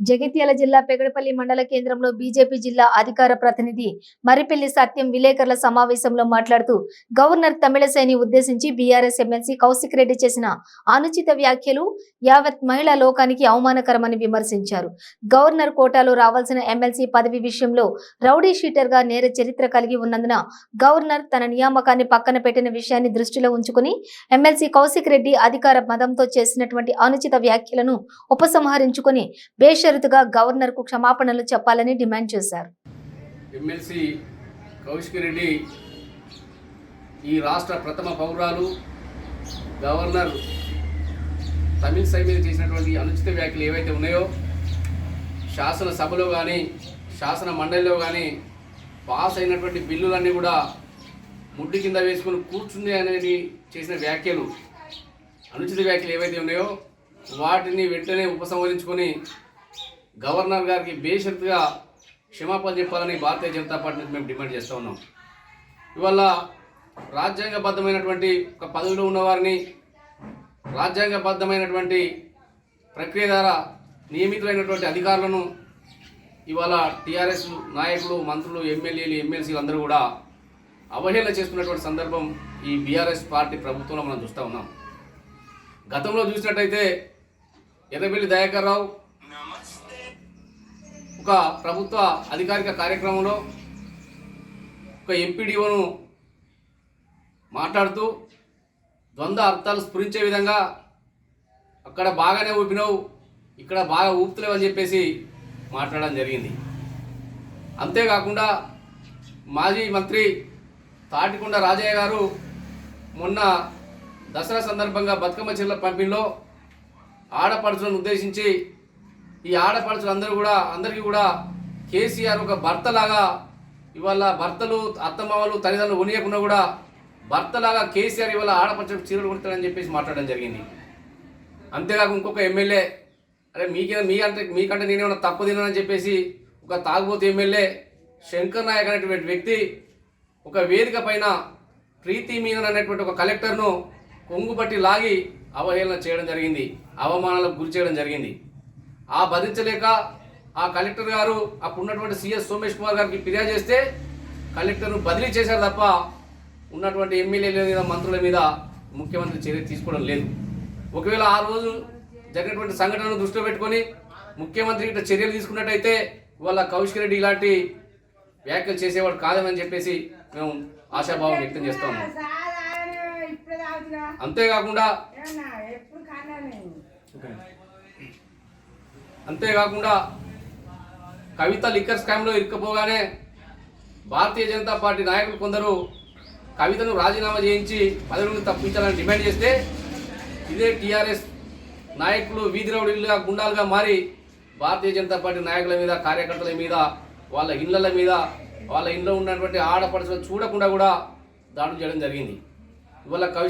జగిత్యాల జిల్లా పెగడపల్లి మండల కేంద్రంలో బీజేపీ జిల్లా అధికార ప్రతినిధి మరిపెల్లి సత్యం విలేకరుల సమావేశంలో మాట్లాడుతూ గవర్నర్ తమిళసైని ఉద్దేశించి బీఆర్ఎస్ ఎమ్మెల్సీ కౌశిక్ రెడ్డి చేసిన అనుచిత వ్యాఖ్యలు యావత్ మహిళా లోకానికి అవమానకరమని విమర్శించారు. గవర్నర్ కోటాలో రావాల్సిన ఎమ్మెల్సీ పదవి విషయంలో రౌడీ షీటర్గా నేర చరిత్ర కలిగి ఉన్నందున గవర్నర్ తన నియామకాన్ని పక్కన పెట్టిన విషయాన్ని దృష్టిలో ఉంచుకుని ఎమ్మెల్సీ కౌశిక్ రెడ్డి అధికార మదంతో చేసినటువంటి అనుచిత వ్యాఖ్యలను ఉపసంహరించుకుని బేష గవర్నర్కు క్షమాపణలు చెప్పాలని డిమాండ్ చేశారు. ఎమ్మెల్సీ కౌశిక్ రెడ్డి ఈ రాష్ట్ర ప్రథమ పౌరాలు గవర్నర్ తమిళ సై మీద చేసినటువంటి అనుచిత వ్యాఖ్యలు ఏవైతే ఉన్నాయో శాసనసభలో కానీ శాసన మండలిలో కానీ పాస్ అయినటువంటి బిల్లులన్నీ కూడా ముడ్డు కింద వేసుకొని కూర్చుంది అనేది చేసిన వ్యాఖ్యలు అనుచిత వ్యాఖ్యలు ఏవైతే ఉన్నాయో వాటిని వెంటనే ఉపసంహరించుకొని గవర్నర్ గారికి బేషరతుగా క్షమాపణ చెప్పాలని భారతీయ జనతా పార్టీ మేము డిమాండ్ చేస్తూ ఉన్నాం. ఇవాళ రాజ్యాంగబద్ధమైనటువంటి ఒక పదవిలో ఉన్నవారిని రాజ్యాంగబద్ధమైనటువంటి ప్రక్రియ ద్వారా నియమితులైనటువంటి అధికారులను ఇవాళ టీఆర్ఎస్ నాయకులు మంత్రులు ఎమ్మెల్యేలు ఎమ్మెల్సీలు అందరూ కూడా అవహేళన చేసుకున్నటువంటి సందర్భం ఈ బీఆర్ఎస్ పార్టీ ప్రభుత్వంలో మనం చూస్తూ ఉన్నాం. గతంలో చూసినట్టయితే ఎర్రబెల్లి దయాకర్ రావు ఒక ప్రభుత్వ అధికారిక కార్యక్రమంలో ఒక ఎంపీడీఓను మాట్లాడుతూ ద్వంద్వ అర్థాలు స్ఫురించే విధంగా అక్కడ బాగానే ఊపినావు ఇక్కడ బాగా ఊపుతలేవు అని చెప్పేసి మాట్లాడడం జరిగింది. అంతేకాకుండా మాజీ మంత్రి తాటికొండ రాజయ్య గారు మొన్న దసరా సందర్భంగా బతుకమ్మ చీరల పంపిణీలో ఆడపడుచులను ఉద్దేశించి ఈ ఆడపడుచులందరూ కూడా అందరికీ కూడా కేసీఆర్ ఒక భర్తలాగా ఇవాళ భర్తలు అత్తమామలు తల్లిదండ్రులు ఉనియకుండా కూడా భర్తలాగా కేసీఆర్ ఇవాళ ఆడపడుచు చీరలు కొడతాడని చెప్పేసి మాట్లాడడం జరిగింది. అంతేకాక ఇంకొక ఎమ్మెల్యే అరే మీకే మీ అంటే మీకంటే నేనేమన్నా తప్పు తిన్నానని చెప్పేసి ఒక తాగుబోతు ఎమ్మెల్యే శంకర్ నాయక్ అనేటువంటి వ్యక్తి ఒక వేదిక పైన ప్రీతి మీనన్ అనేటువంటి ఒక కలెక్టర్ను కొంగుపట్టి లాగి అవహేళన చేయడం జరిగింది అవమానాలకు గురి చేయడం జరిగింది. ఆ భరించలేక ఆ కలెక్టర్ గారు అప్పుడు ఉన్నటువంటి సిఎస్ సోమేష్ కుమార్ గారికి ఫిర్యాదు చేస్తే కలెక్టర్ను బదిలీ చేశారు తప్ప ఉన్నటువంటి ఎమ్మెల్యేల మీద మంత్రుల మీద ముఖ్యమంత్రి చర్య తీసుకోవడం లేదు. ఒకవేళ ఆ రోజు జరిగినటువంటి సంఘటనను దృష్టిలో పెట్టుకొని ముఖ్యమంత్రి ఇట్లా చర్యలు తీసుకున్నట్టయితే ఇవాళ కౌశిక్ రెడ్డి ఇలాంటి వ్యాఖ్యలు చేసేవాడు కాదని చెప్పేసి మేము ఆశాభావం వ్యక్తం చేస్తా ఉన్నాం. ఇప్పుడు తాగుతున్నా అంతేకాకుండా అంతేకాకుండా కవిత లిక్కర్ స్కామ్లో ఇరుక్కుపోగానే భారతీయ జనతా పార్టీ నాయకులు కొందరు కవితను రాజీనామా చేయించి పదవి నుండి తప్పించాలని డిమాండ్ చేస్తే ఇదే టీఆర్ఎస్ నాయకులు వీధి రౌడీలుగా గుండాలుగా మారి భారతీయ జనతా పార్టీ నాయకుల మీద కార్యకర్తల మీద వాళ్ళ ఇళ్ళల మీద వాళ్ళ ఇంట్లో ఉన్నటువంటి ఆడపడుచులు చూడకుండా కూడా దాడులు చేయడం జరిగింది. ఇవాళ కవిష్